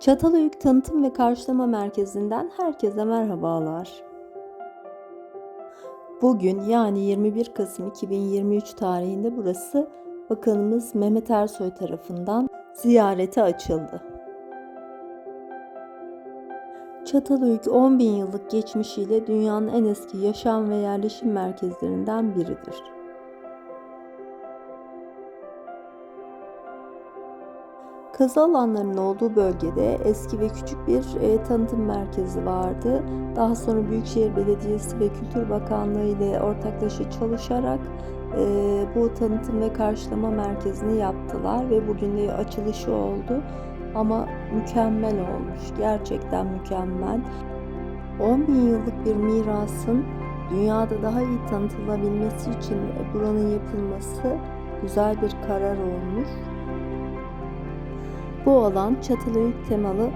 Çatalhöyük Tanıtım ve Karşılama Merkezi'nden herkese merhabalar. Bugün yani 21 Kasım 2023 tarihinde burası Bakanımız Mehmet Ersoy tarafından ziyarete açıldı. Çatalhöyük 10 bin yıllık geçmişiyle dünyanın en eski yaşam ve yerleşim merkezlerinden biridir. Kazı alanlarının olduğu bölgede eski ve küçük bir e, tanıtım merkezi vardı. Daha sonra Büyükşehir Belediyesi ve Kültür Bakanlığı ile ortaklaşa çalışarak e, bu tanıtım ve karşılama merkezini yaptılar ve bugün de açılışı oldu. Ama mükemmel olmuş, gerçekten mükemmel. 10 bin yıllık bir mirasın dünyada daha iyi tanıtılabilmesi için buranın yapılması güzel bir karar olmuş. Bu alan Çatalhöyük temalı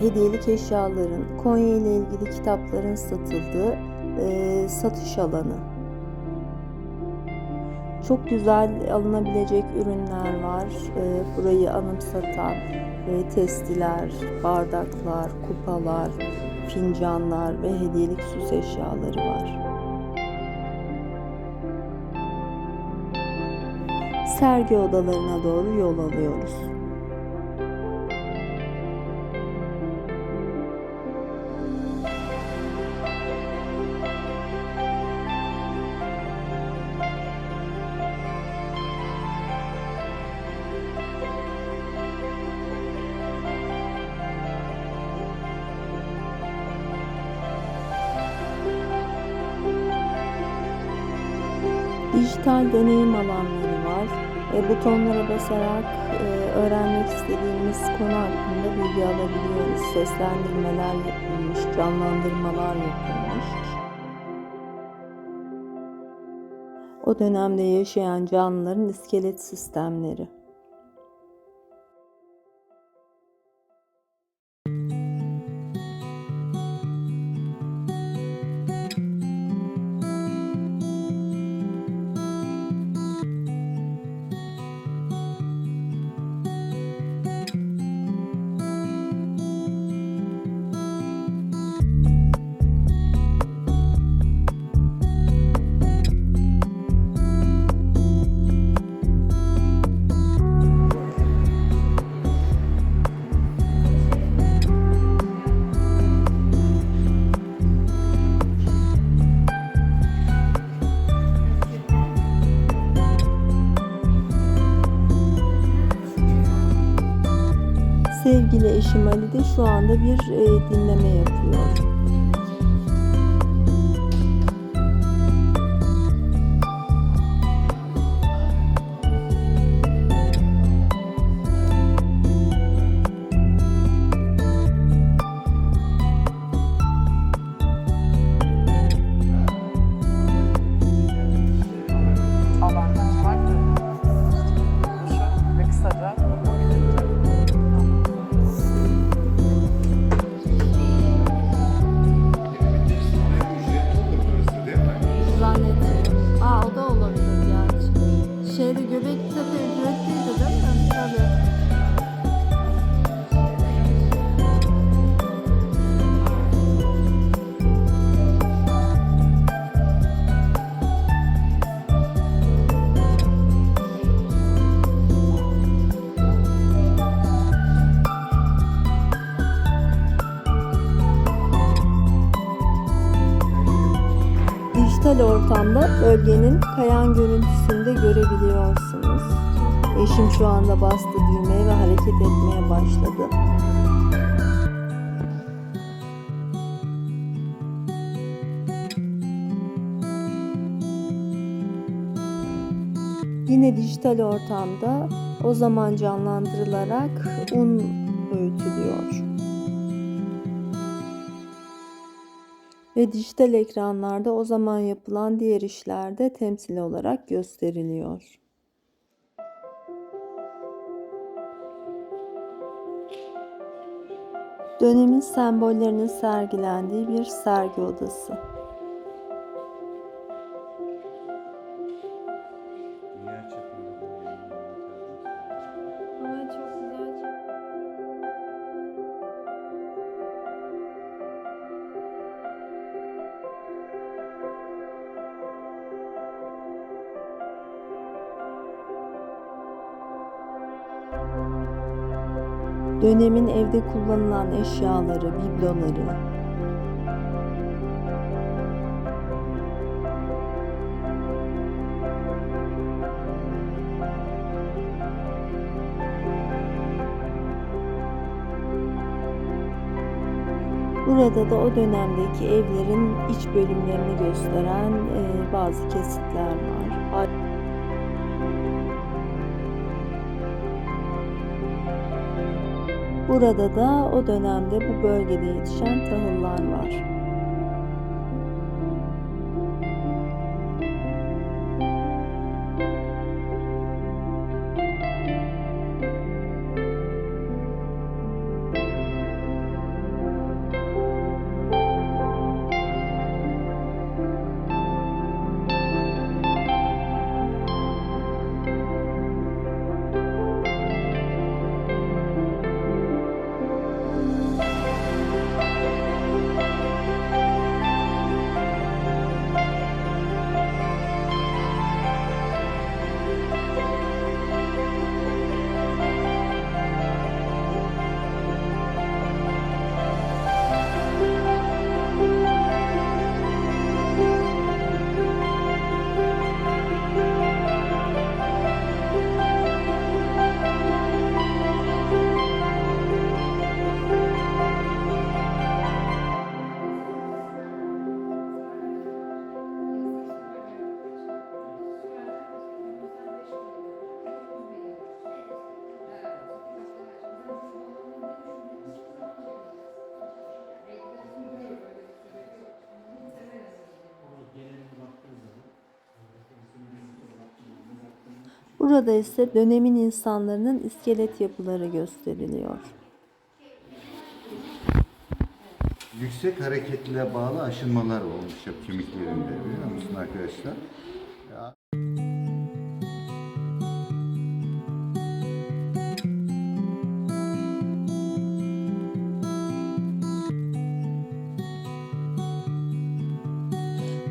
hediyelik eşyaların, Konya ile ilgili kitapların satıldığı e, satış alanı. Çok güzel alınabilecek ürünler var. E, burayı anımsatan e, testiler, bardaklar, kupalar, fincanlar ve hediyelik süs eşyaları var. Sergi odalarına doğru yol alıyoruz. Dijital deneyim alanları var. E, butonlara basarak e, öğrenmek istediğimiz konu hakkında bilgi alabiliyoruz. Seslendirmeler yapılmış, canlandırmalar yapılmış. O dönemde yaşayan canlıların iskelet sistemleri. Sevgili eşim Ali de şu anda bir e, dinleme yapıyor. Ortamda bölgenin kayan görüntüsünü de görebiliyorsunuz. Eşim şu anda bastı düğmeye ve hareket etmeye başladı. Yine dijital ortamda o zaman canlandırılarak un öğütülüyor. Ve dijital ekranlarda o zaman yapılan diğer işler de temsil olarak gösteriliyor. Dönemin sembollerinin sergilendiği bir sergi odası. Dönemin evde kullanılan eşyaları, bibloları, Burada da o dönemdeki evlerin iç bölümlerini gösteren bazı kesitler var. Burada da o dönemde bu bölgede yetişen tahıllar var. Burada ise dönemin insanların iskelet yapıları gösteriliyor. Yüksek hareketliliğe bağlı aşınmalar olmuş hep kemiklerinde biliyor musun arkadaşlar? Ya,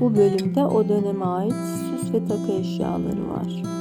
Bu bölümde o döneme ait süs ve takı eşyaları var.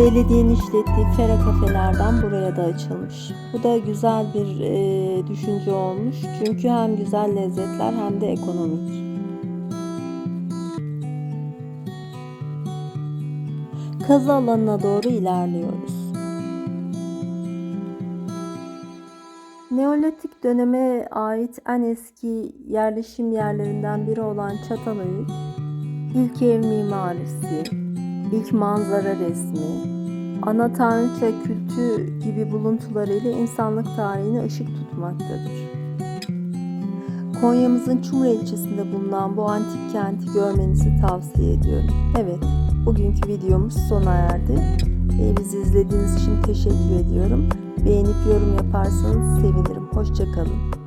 Belediyenin işlettiği fera kafelerden buraya da açılmış. Bu da güzel bir e, düşünce olmuş. Çünkü hem güzel lezzetler hem de ekonomik. Kazı alanına doğru ilerliyoruz. Neolitik döneme ait en eski yerleşim yerlerinden biri olan Çatalhöyük, ilk ev mimarisi, ilk manzara resmi, ana tanrıça kültü gibi buluntularıyla insanlık tarihine ışık tutmaktadır. Konya'mızın Çumra ilçesinde bulunan bu antik kenti görmenizi tavsiye ediyorum. Evet, bugünkü videomuz sona erdi. Ee, Bizi izlediğiniz için teşekkür ediyorum. Beğenip yorum yaparsanız sevinirim. Hoşçakalın.